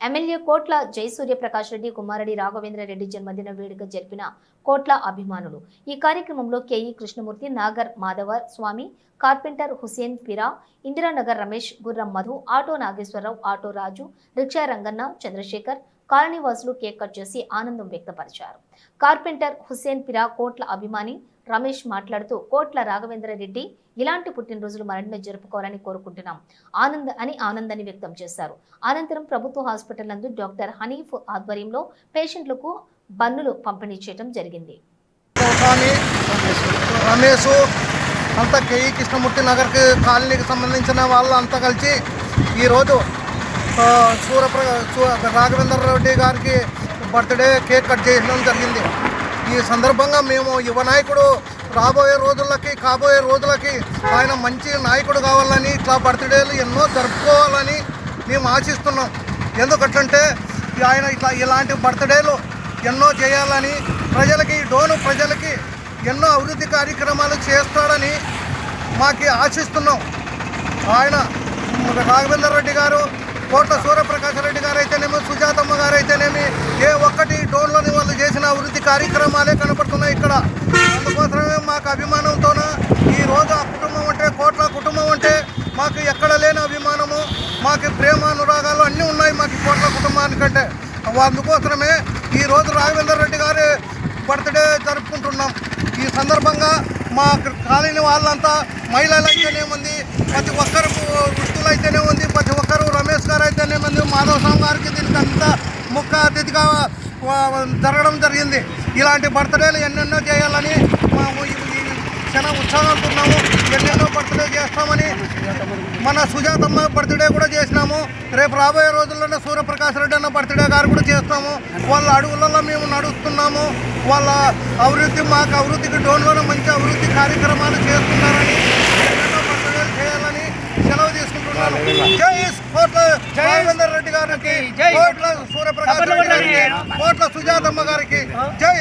MLA కోట్ల జయసూర్యప్రకాష్ రెడ్డి కుమారుడి రాఘవేంద్ర రెడ్డి జన్మదిన వేడుక జరిపిన కోట్ల అభిమానులు. ఈ కార్యక్రమంలో KE Krishnamurthy Nagar Madhava Swamy carpenter Hussain Pira Indiranagar Ramesh Gurram Madhu auto Nageswararao auto Raju rickshaw Ranganna Chandrasekhar కాలనీవాసులు cake cut చేసి ఆనందం వ్యక్తపరిచారు. కార్పెంటర్ హుసేన్ పిరా కోట్ల అభిమాని రమేష్ మాట్లాడుతూ కోట్ల రాఘవేంద్ర రెడ్డి ఇలాంటి పుట్టినరోజులు మరెన్నో జరుపుకోవాలని కోరుకుంటున్నాం. ఆనంద్ అని ఆనందాన్ని వ్యక్తం చేశారు. అనంతరం ప్రభుత్వ హాస్పిటల్ నందు డాక్టర్ హనీఫ్ ఆధ్వర్యంలో పేషెంట్లకు బన్నులు పంపిణీ చేయడం జరిగింది. రమేష్ అంతా కేఈ కృష్ణమూర్తి నగర్కి కాలనీకి సంబంధించిన వాళ్ళు అంతా కలిసి ఈరోజు సూర్యప్ర సూ- రాఘవేంద్ర రెడ్డి గారికి బర్త్డే కేక్ కట్ చేయడం జరిగింది. ఈ సందర్భంగా మేము యువ నాయకుడు రాబోయే రోజులకి కాబోయే రోజులకి ఆయన మంచి నాయకుడు కావాలని ఇట్లా బర్త్డేలు ఎన్నో జరుపుకోవాలని మేము ఆశిస్తున్నాం. ఎందుకంటే ఆయన ఇట్లా ఇలాంటి బర్త్డేలు ఎన్నో చేయాలని ప్రజలకి డోను ప్రజలకి ఎన్నో అభివృద్ధి కార్యక్రమాలు చేస్తాడని మాకు ఆశిస్తున్నాం. ఆయన రాఘవేందర్ రెడ్డి గారు కోట్ల సూర్యప్రకాశ్ రెడ్డి గారు అయితేనేమి సుజాతమ్మ గారు అయితేనేమి ఏ ఒక్కటి డోన్లోని వాళ్ళు చేసిన అభివృద్ధి కార్యక్రమాలే కనపడుతున్నాయి ఇక్కడ. అందుకోసమే మాకు అభిమానంతోన ఈ రోజు ఆ కుటుంబం అంటే కోట్ల కుటుంబం అంటే మాకు ఎక్కడ లేని అభిమానము మాకు ప్రేమ అనురాగాలు అన్నీ ఉన్నాయి మాకు కోట్ల కుటుంబానికంటే. అందుకోసమే ఈరోజు రాఘవేందర్ రెడ్డి గారి బర్త్డే జరుపుకుంటున్నాం. ఈ సందర్భంగా మా కాలనీ వాళ్ళంతా మహిళలు అయితేనేముంది ప్రతి ఒక్కరు వృత్తులు అయితేనే ఉంది ప్రతి ఒక్కరు రమేష్ గారు అయితేనేముంది మాధవ స్వామి గారికి దీనికి అంత ముఖ్య అతిథిగా జరగడం జరిగింది. ఇలాంటి బర్త్డేలు ఎన్నెన్నో చేయాలని మేము చాలా ఉత్సాహంతో ఉన్నాము. ఎన్నెన్నో బర్త్డే చేస్తామని మన సుజాతమ్మ బర్త్డే కూడా చేసినాము. రేపు రాబోయే రోజుల్లోనే సూర్యప్రకాశ్ రెడ్డి అన్న బర్త్డే గారు కూడా చేస్తాము. వాళ్ళ అడుగులలో మేము నడుస్తున్నాము. వాళ్ళ అభివృద్ధి మాకు అభివృద్ధికి డోన్లోనే మంచి అభివృద్ధి కార్యక్రమాలు చేస్తున్నారని ఎన్నెన్నో బర్త్డేలు చేయాలని సెలవు తీసుకుంటున్నాను. జై కోట్ల రాఘవేందర్ రెడ్డి గారికి కోట్ల సూర్యప్రకాశ్ కోట్ల సుజాతమ్మ గారికి జై.